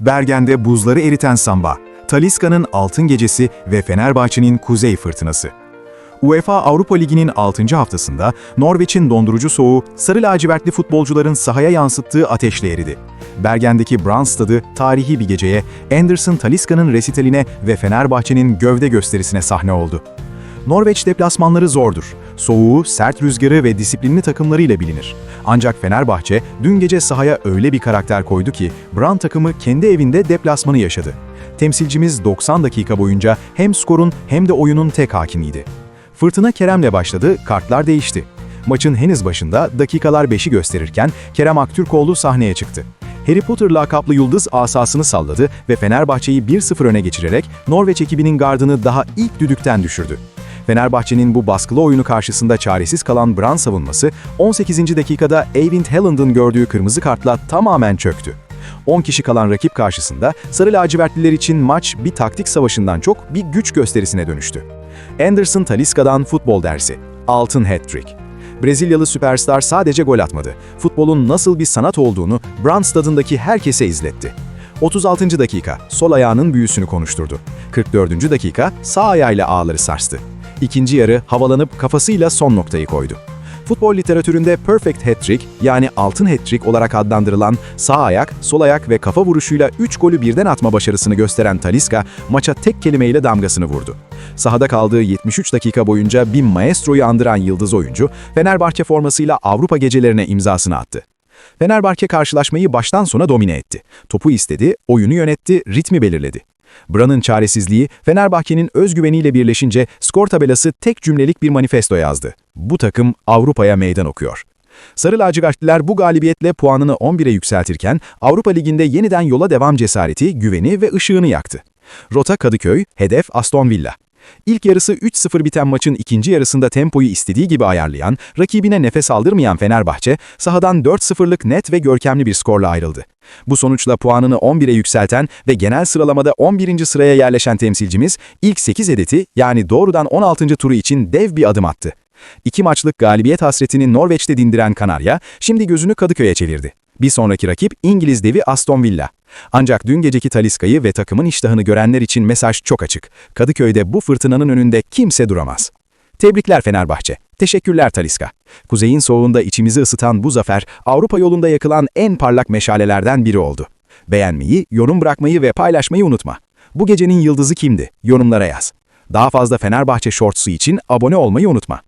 Bergen'de buzları eriten samba, Taliska'nın altın gecesi ve Fenerbahçe'nin kuzey fırtınası. UEFA Avrupa Ligi'nin 6. haftasında Norveç'in dondurucu soğuğu sarı lacivertli futbolcuların sahaya yansıttığı ateşle eridi. Bergen'deki Brann Stadı tarihi bir geceye, Anderson Taliska'nın resitaline ve Fenerbahçe'nin gövde gösterisine sahne oldu. Norveç deplasmanları zordur. Soğuğu, sert rüzgarı ve disiplinli takımlarıyla bilinir. Ancak Fenerbahçe dün gece sahaya öyle bir karakter koydu ki Brann takımı kendi evinde deplasmanı yaşadı. Temsilcimiz 90 dakika boyunca hem skorun hem de oyunun tek hakimiydi. Fırtına Kerem'le başladı, kartlar değişti. Maçın henüz başında dakikalar 5'i gösterirken Kerem Aktürkoğlu sahneye çıktı. Harry Potter lakaplı yıldız asasını salladı ve Fenerbahçe'yi 1-0 öne geçirerek Norveç ekibinin gardını daha ilk düdükten düşürdü. Fenerbahçe'nin bu baskılı oyunu karşısında çaresiz kalan Brann savunması 18. dakikada Eivind Helland'ın gördüğü kırmızı kartla tamamen çöktü. 10 kişi kalan rakip karşısında Sarı lacivertliler için maç bir taktik savaşından çok bir güç gösterisine dönüştü. Anderson Talisca'dan futbol dersi. Altın hat-trick. Brezilyalı süperstar sadece gol atmadı. Futbolun nasıl bir sanat olduğunu Brann stadındaki herkese izletti. 36. dakika sol ayağının büyüsünü konuşturdu. 44. dakika sağ ayağıyla ağları sarstı. İkinci yarı havalanıp kafasıyla son noktayı koydu. Futbol literatüründe perfect hat-trick yani altın hat-trick olarak adlandırılan sağ ayak, sol ayak ve kafa vuruşuyla 3 golü birden atma başarısını gösteren Talisca maça tek kelimeyle damgasını vurdu. Sahada kaldığı 73 dakika boyunca bir maestroyu andıran yıldız oyuncu Fenerbahçe formasıyla Avrupa gecelerine imzasını attı. Fenerbahçe karşılaşmayı baştan sona domine etti. Topu istedi, oyunu yönetti, ritmi belirledi. Brann'ın çaresizliği Fenerbahçe'nin özgüveniyle birleşince skor tabelası tek cümlelik bir manifesto yazdı. Bu takım Avrupa'ya meydan okuyor. Sarı lacivertliler bu galibiyetle puanını 11'e yükseltirken Avrupa Ligi'nde yeniden yola devam cesareti, güveni ve ışığını yaktı. Rota Kadıköy, hedef Aston Villa. İlk yarısı 3-0 biten maçın ikinci yarısında tempoyu istediği gibi ayarlayan, rakibine nefes aldırmayan Fenerbahçe, sahadan 4-0'lık net ve görkemli bir skorla ayrıldı. Bu sonuçla puanını 11'e yükselten ve genel sıralamada 11. sıraya yerleşen temsilcimiz, ilk 8 hedeti yani doğrudan 16. turu için dev bir adım attı. İki maçlık galibiyet hasretini Norveç'te dindiren Kanarya, şimdi gözünü Kadıköy'e çevirdi. Bir sonraki rakip İngiliz devi Aston Villa. Ancak dün geceki Taliska'yı ve takımın iştahını görenler için mesaj çok açık. Kadıköy'de bu fırtınanın önünde kimse duramaz. Tebrikler Fenerbahçe. Teşekkürler Taliska. Kuzeyin soğuğunda içimizi ısıtan bu zafer, Avrupa yolunda yakılan en parlak meşalelerden biri oldu. Beğenmeyi, yorum bırakmayı ve paylaşmayı unutma. Bu gecenin yıldızı kimdi? Yorumlara yaz. Daha fazla Fenerbahçe Shorts'u için abone olmayı unutma.